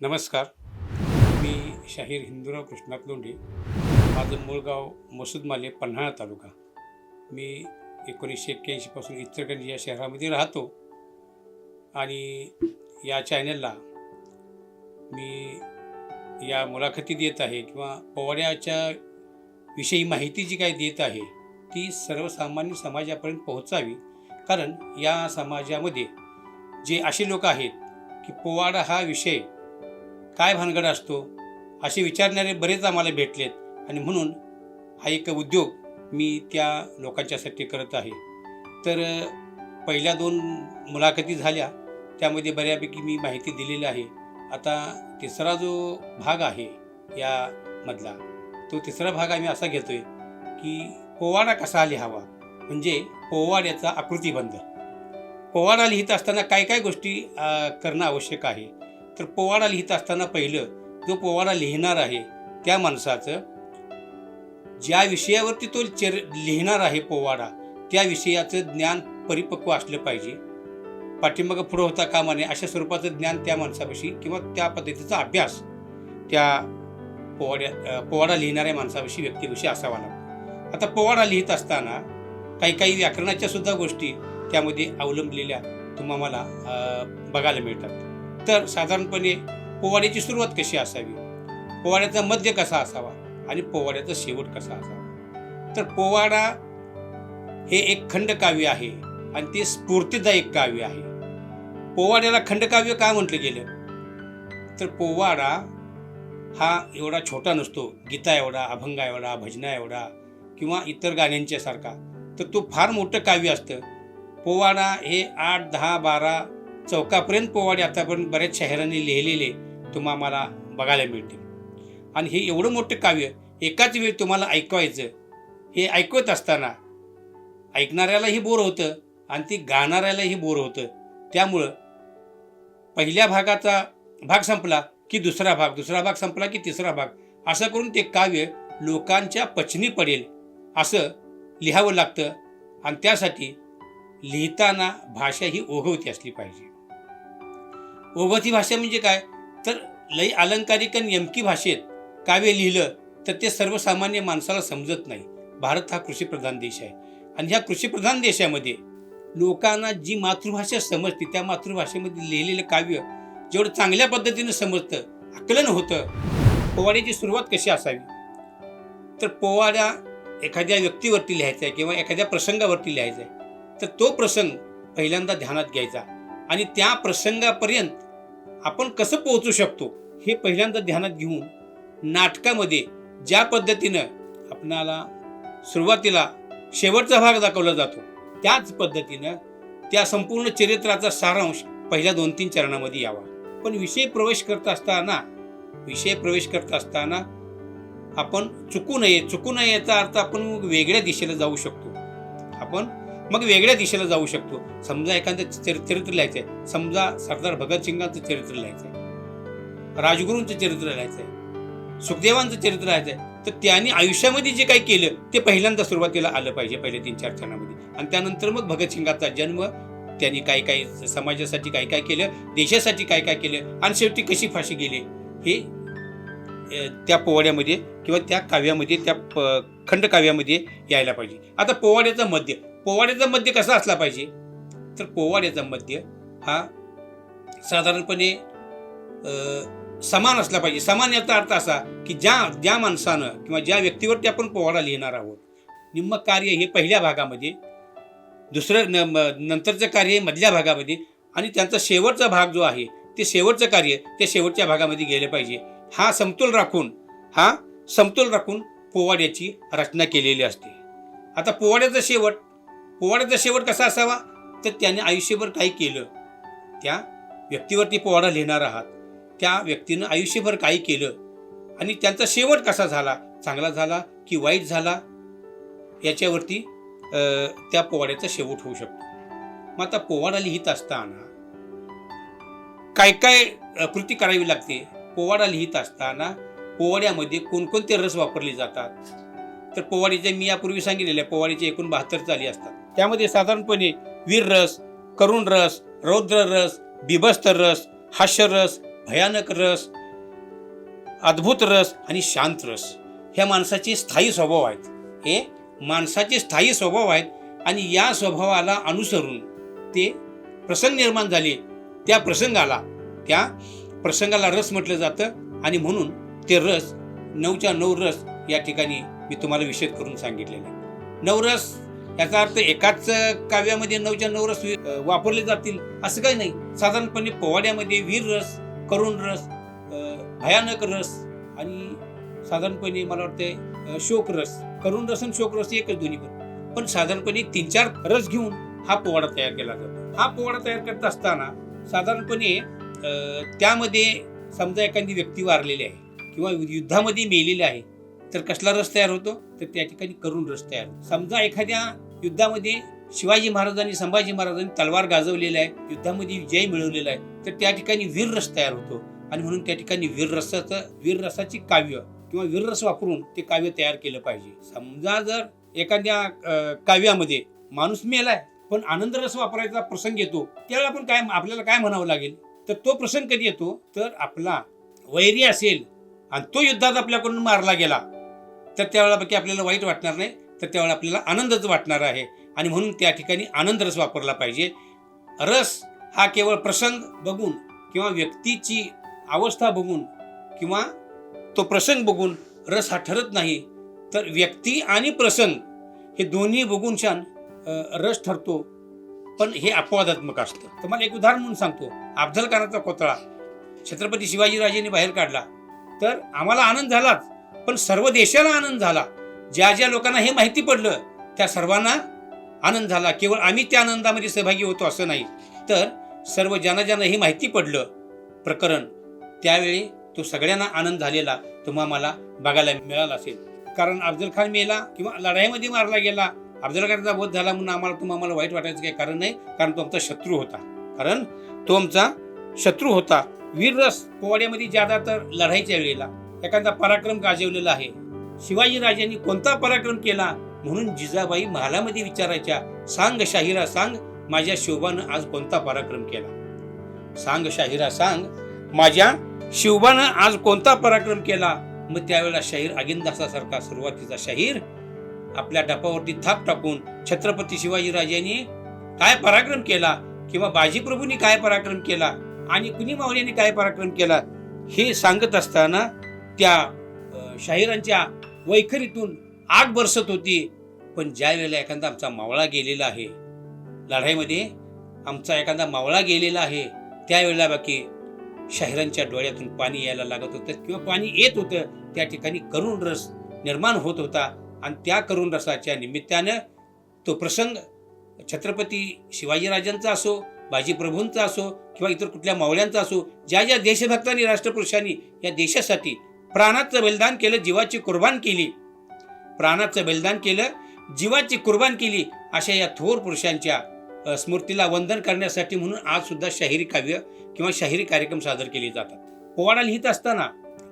नमस्कार. मी शाहीर हिंदूराव कृष्णात लोंढे माझं मूळ गाव मसूदमाले पन्हाळा तालुका. मी एकोणीसशे एक्क्याऐंशीपासून इचलकरंजी या शहरामध्ये राहतो आणि या चॅनलला मी या मुलाखती देत आहे किंवा पोवाड्याच्या विषयी माहिती जी काय देत आहे ती सर्वसामान्य समाजापर्यंत पोहोचावी. कारण या समाजामध्ये जे असे लोक आहेत की पोवाडा हा विषय काय भानगड असतो असे विचारणारे बरेच आम्हाला भेटलेत आणि म्हणून हा एक उद्योग मी त्या लोकांच्यासाठी करत आहे. तर पहिल्या दोन मुलाखती झाल्या त्यामध्ये बऱ्यापैकी मी माहिती दिलेली आहे. आता तिसरा जो भाग आहे यामधला तो तिसरा भाग आम्ही असा घेतो आहे की पोवाडा कसा लिहावा? म्हणजे पोवाड्याचा आकृतीबंध. पोवाडा लिहित असताना काय काय गोष्टी करणं आवश्यक आहे? तर पोवाडा लिहित असताना पहिलं जो पोवाडा लिहिणार आहे त्या माणसाचं ज्या विषयावरती तो चेर लिहिणार आहे पोवाडा त्या विषयाचं ज्ञान परिपक्व असलं पाहिजे. पाठिंबा पुढं होता कामा नये अशा स्वरूपाचं ज्ञान त्या माणसाविषयी किंवा त्या पद्धतीचा अभ्यास त्या पोवाड्या पोवाडा लिहिणाऱ्या माणसाविषयी व्यक्तीविषयी असावा लागतो. आता पोवाडा लिहित असताना काही काही व्याकरणाच्या सुद्धा गोष्टी त्यामध्ये अवलंबलेल्या तुम्हाला बघायला मिळतात. तर साधारणपणे पोवाड्याची सुरुवात कशी असावी? पोवाड्याचा मध्य कसा असावा? आणि पोवाड्याचा शेवट कसा असावा? तर पोवाडा हे एक खंडकाव्य आहे आणि ते स्फूर्तीदायक काव्य आहे. पोवाड्याला खंडकाव्य का म्हटलं गेलं? तर पोवाडा हा एवढा छोटा नसतो. गीता एवढा अभंगा एवढा भजना एवढा किंवा इतर गाण्यांच्यासारखा. तर तो फार मोठं काव्य असतं. पोवाडा हे आठ दहा बारा चौकापर्यंत पोवाडे आतापर्यंत बऱ्याच शहरांनी लिहिलेले तुम्हाला मला बघायला मिळतील. आणि हे एवढं मोठं काव्य एकाच वेळी तुम्हाला ऐकवायचं हे ऐकवत असताना ऐकणाऱ्यालाही बोर होतं आणि ती गाणाऱ्यालाही बोर होतं. त्यामुळं पहिल्या भागाचा भाग संपला की दुसरा भाग दुसरा भाग संपला की तिसरा भाग. असं करून ते काव्य लोकांच्या पचनी पडेल असं लिहावं लागतं आणि त्यासाठी लिहिताना भाषा ही ओघवती असली पाहिजे. ओघवती भाषा म्हणजे काय? तर लई अलंकारिक आणि यमकी भाषेत काव्य लिहिलं तर ते सर्वसामान्य माणसाला समजत नाही. भारत हा कृषीप्रधान देश आहे. आणि ह्या कृषीप्रधान देशामध्ये लोकांना जी मातृभाषा समजते त्या मातृभाषेमध्ये लिहिलेलं काव्य जेवढं चांगल्या पद्धतीनं समजतं आकलन होतं पोवाड्याची सुरुवात कशी असावी? तर पोवाडा एखाद्या व्यक्तीवरती लिहायचा आहे किंवा एखाद्या प्रसंगावरती लिहायचा. आहे तर तो प्रसंग पहिल्यांदा ध्यानात घ्यायचा आणि त्या प्रसंगापर्यंत आपण कसं पोहोचू शकतो हे पहिल्यांदा ध्यानात घेऊन नाटकामध्ये ज्या पद्धतीनं आपणाला सुरुवातीला शेवटचा भाग दाखवला जातो त्याच पद्धतीनं त्या संपूर्ण चरित्राचा सारांश पहिल्या दोन तीन चरणामध्ये यावा. पण विषय प्रवेश करत असताना विषय प्रवेश करत असताना आपण चुकू नये चुकू नये याचा अर्थ आपण वेगळ्या दिशेला जाऊ शकतो. आपण मग वेगळ्या दिशेला जाऊ शकतो. समजा एखादं चरित्र लिहायचं आहे समजा सरदार भगतसिंगांचं चरित्र लिहायचं आहे राजगुरूंचं चरित्र लिहायचं आहे सुखदेवांचं चरित्र लिहायचंय. आहे तर त्यांनी आयुष्यामध्ये जे काही केलं ते पहिल्यांदा सुरुवातीला आलं पाहिजे पहिल्या तीन चार क्षणामध्ये. आणि त्यानंतर मग भगतसिंगाचा जन्म त्यांनी काय काय समाजासाठी काय काय केलं देशासाठी काय काय केलं आणि शेवटी कशी फाशी गेली हे त्या पोवाड्यामध्ये किंवा त्या काव्यामध्ये त्या प खंडकाव्यामध्ये यायला पाहिजे. आता पोवाड्याचं मध्य पोवाड्याचा मध्य कसा असला पाहिजे? तर पोवाड्याचा मध्य हा साधारणपणे समान असला पाहिजे. समान याचा अर्थ असा की ज्या ज्या माणसानं किंवा ज्या व्यक्तीवरती आपण पोवाडा लिहिणार आहोत निम्म कार्य हे पहिल्या भागामध्ये दुसरं न म- नंतरचं कार्य हे मधल्या भागामध्ये आणि त्यांचा शेवटचा भाग जो आहे ते शेवटचं कार्य ते शेवटच्या भागामध्ये गेलं पाहिजे. हा समतोल राखून हा समतोल राखून पोवाड्याची रचना केलेली असते. आता पोवाड्याचा शेवट पोवाड्याचा शेवट कसा असावा? तर त्याने आयुष्यभर काही केलं. त्या व्यक्तीवरती पोवाडा लिहिणार आहात. त्या व्यक्तीनं आयुष्यभर काही केलं. आणि त्यांचा शेवट कसा झाला? चांगला झाला की वाईट झाला? याच्यावरती त्या पोवाड्याचा शेवट होऊ शकतो. मग आता पोवाडा लिहित असताना काय काय कृती करावी लागते? पोवाडा लिहित असताना पोवाड्यामध्ये कोणकोणते रस वापरले जातात? तर पोवाडीचे मी यापूर्वी सांगितलेले पोवाडीचे एकूण बहात्तर चाली असतात. त्यामध्ये साधारणपणे वीर रस करुण रस रौद्र रस बिभस्त रस हास्य रस भयानक रस अद्भुत रस आणि शांत रस. ह्या माणसाचे स्थायी स्वभाव आहेत. हे माणसाचे स्थायी स्वभाव आहेत आणि या स्वभावाला अनुसरून ते प्रसंग निर्माण झाले. त्या प्रसंगाला त्या प्रसंगाला रस म्हटलं जातं आणि म्हणून ते रस नऊच्या नऊ रस या ठिकाणी मी तुम्हाला विषद करून सांगितलेलं आहे नवरस याचा अर्थ एकाच काव्यामध्ये नऊच्या नऊ रस वापरले जातील असं काही नाही. साधारणपणे पोवाड्यामध्ये वीर रस करुण रस भयानक रस आणि साधारणपणे मला वाटतंय शोक रस. करुण रस आणि शोक रस एकच दोन्ही पण. पण साधारणपणे तीन चार रस घेऊन हा पोवाडा तयार केला जातो. हा पोवाडा तयार करत असताना साधारणपणे त्यामध्ये समजा एखादी व्यक्ती वारलेली आहे किंवा युद्धामध्ये मेलेली आहे तर कसला रस तयार होतो? तर त्या ठिकाणी करुण रस तयार समजा एखाद्या युद्धामध्ये शिवाजी महाराजांनी संभाजी महाराजांनी तलवार गाजवलेला आहे. युद्धामध्ये विजय मिळवलेला आहे. तर त्या ठिकाणी वीररस तयार होतो. आणि म्हणून त्या ठिकाणी वीररसाचं वीररसाची काव्य किंवा वीररस वापरून ते काव्य तयार केलं पाहिजे. समजा जर एखाद्या काव्यामध्ये माणूस मेलाय पण आनंद रस वापरायचा प्रसंग येतो त्यावेळेला आपण काय आपल्याला काय म्हणावं लागेल? तर तो प्रसंग कधी येतो? तर आपला वैरी असेल आणि तो युद्धात आपल्याकडून मारला गेला तर त्यावेळेला बाकी आपल्याला वाईट वाटणार नाही. तर त्यावेळेला आपल्याला आनंदच वाटणार आहे. आणि म्हणून त्या ठिकाणी आनंद रस वापरला पाहिजे. रस हा केवळ प्रसंग बघून किंवा व्यक्तीची अवस्था बघून किंवा तो प्रसंग बघून रस हा ठरत नाही. तर व्यक्ती आणि प्रसंग हे दोन्ही बघून छान रस ठरतो. पण हे अपवादात्मक असतं. तर मला एक उदाहरण म्हणून सांगतो. अफजल खानाचा कोतळा. छत्रपती शिवाजीराजेंनी बाहेर काढला. तर आम्हाला आनंद झालाच. पण सर्व देशाला आनंद झाला. ज्या ज्या लोकांना हे माहिती पडलं त्या सर्वांना आनंद झाला. केवळ आम्ही त्या आनंदामध्ये सहभागी होतो असं नाही. तर सर्व ज्यांना ज्यांना हे माहिती पडलं प्रकरण त्यावेळी तो सगळ्यांना आनंद झालेला तुम्हा मला बघायला मिळाला असेल. कारण अफजल खान मेला किंवा लढाईमध्ये मारला गेला अफजल खानचा वध झाला म्हणून आम्हाला तुम्हाला आम्हाला वाईट वाटायचं काही कारण नाही कारण तो आमचा शत्रू होता. कारण तो आमचा शत्रू होता. वीररस पोवाड्यामध्ये ज्यादा तर लढाईच्या वेळेला एखादा पराक्रम गाजवलेला आहे. शिवाजी राजांनी कोणता पराक्रम केला म्हणून जिजाबाई महालामध्ये विचारायच्या सांग शाहिरा सांग माझ्या शिवबानं आज कोणता पराक्रम केला? सांग शाहिरा सांग माझ्या शिवबानं आज कोणता पराक्रम केला? मग त्यावेळेला शाहीर अगिंदासासारखा सुरुवातीचा शाहीर आपल्या डपावरती थाप टाकून छत्रपती शिवाजीराजांनी काय पराक्रम केला किंवा बाजीप्रभूंनी काय पराक्रम केला आणि कुणी मावळ्यांनी काय पराक्रम केला हे सांगत असताना त्या शाहिरांच्या वैखरीतून आग बरसत होती. पण ज्या वेळेला एखादा आमचा मावळा गेलेला आहे लढाईमध्ये आमचा एखादा मावळा गेलेला आहे त्यावेळेला बाकी शाहिरांच्या डोळ्यातून पाणी यायला लागत होतं किंवा पाणी येत होतं त्या ठिकाणी करुण रस निर्माण होत होता. आणि त्या करुण रसाच्या निमित्तानं तो प्रसंग छत्रपती शिवाजीराजांचा असो बाजीप्रभूंचा असो किंवा इतर कुठल्या मावळ्यांचा असो ज्या ज्या देशभक्तांनी राष्ट्रपुरुषांनी या देशासाठी प्राणाचं बलिदान केलं जीवाची कुर्बान केली. प्राणाचं बलिदान केलं जीवाची कुर्बान केली अशा या थोर पुरुषांच्या स्मृतीला वंदन करण्यासाठी म्हणून आज सुद्धा शाहिरी काव्य किंवा शाहिरी कार्यक्रम सादर केले जातात. पोवाडा लिहित असताना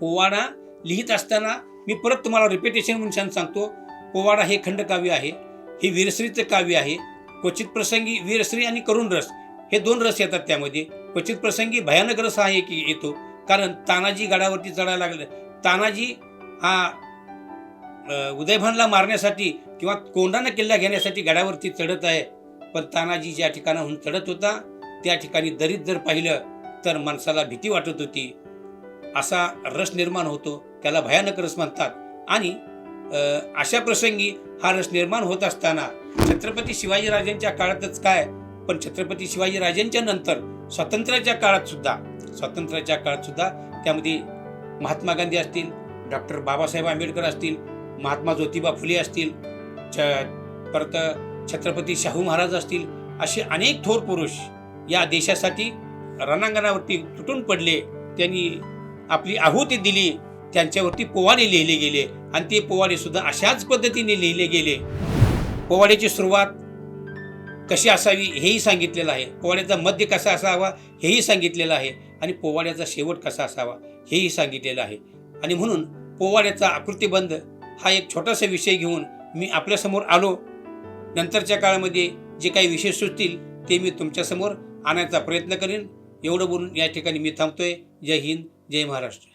पोवाडा लिहित असताना मी परत तुम्हाला रिपिटेशन म्हणून सांगतो. पोवाडा हे खंडकाव्य आहे हे वीरश्रीचं काव्य आहे. क्वचित प्रसंगी वीरश्री आणि करुण रस हे दोन रस येतात त्यामध्ये. क्वचित प्रसंगी भयानक रस हा एक येतो. कारण तानाजी गडावरती चढायला लागले तानाजी हा उदयभानला मारण्यासाठी किंवा कोंढाणा किल्ला घेण्यासाठी गडावरती चढत आहे. पण तानाजी ज्या ठिकाणाहून चढत होता त्या ठिकाणी दरीत जर पाहिलं तर माणसाला भीती वाटत होती. असा रस निर्माण होतो. त्याला भयानक रस म्हणतात. आणि अशा प्रसंगी हा रस निर्माण होत असताना छत्रपती शिवाजीराजांच्या काळातच काय? पण छत्रपती शिवाजीराजांच्या नंतर स्वातंत्र्याच्या काळात सुद्धा स्वातंत्र्याच्या काळात सुद्धा त्यामध्ये महात्मा गांधी असतील डॉक्टर बाबासाहेब आंबेडकर असतील महात्मा ज्योतिबा फुले असतील छ परत छत्रपती शाहू महाराज असतील असे अनेक थोर पुरुष या देशासाठी रणांगणावरती तुटून पडले. त्यांनी आपली आहुती दिली त्यांच्यावरती पोवाडे लिहिले गेले आणि ते पोवाडे सुद्धा अशाच पद्धतीने लिहिले गेले. पोवाड्याची सुरुवात कशी असावी हेही सांगितलेलं आहे. पोवाड्याचा मध्य कसा असावा हेही सांगितलेलं आहे. आणि पोवाड्याचा शेवट कसा असावा हेही सांगितलेलं आहे. आणि म्हणून पोवाड्याचा आकृतीबंध हा एक छोटासा विषय घेऊन मी आपल्यासमोर आलो. नंतरच्या काळामध्ये जे काही विषय सुचतील ते मी तुमच्यासमोर आणायचा प्रयत्न करेन. एवढं बोलून या ठिकाणी मी थांबतोय. जय हिंद जय महाराष्ट्र.